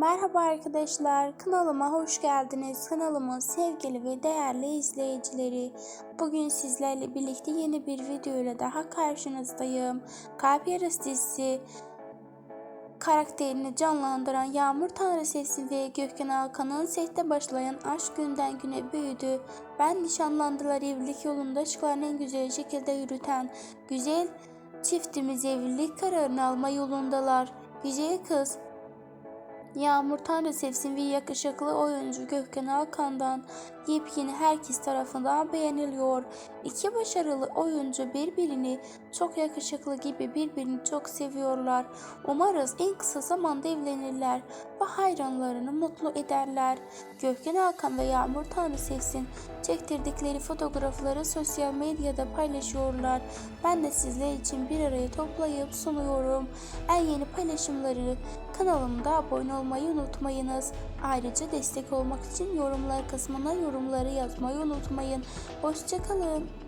Merhaba arkadaşlar, kanalıma hoş geldiniz. Kanalımın sevgili ve değerli izleyicileri. Bugün sizlerle birlikte yeni bir video ile daha karşınızdayım. Kalp Yarısı dizisi karakterini canlandıran Yağmur Tanrısevsin ve Gökhan Alkan'ın sette başlayan aşk günden güne büyüdü. Ben nişanlandılar evlilik yolunda aşklarını en güzel şekilde yürüten güzel çiftimiz evlilik kararını alma yolundalar. Güzel kız Yağmur Tanrı sevsin ve yakışıklı oyuncu Gökhan Alkan'dan yepyeni herkes tarafından beğeniliyor. İki başarılı oyuncu birbirini çok yakışıklı gibi birbirini çok seviyorlar. Umarız en kısa zamanda evlenirler ve hayranlarını mutlu ederler. Gökhan Alkan ve Yağmur Tanrı sevsin çektirdikleri fotoğrafları sosyal medyada paylaşıyorlar. Ben de sizler için bir araya toplayıp sunuyorum. En yeni paylaşımları kanalımda abone olmayı unutmayınız. Ayrıca destek olmak için yorumlar kısmına yorumları yazmayı unutmayın. Hoşçakalın.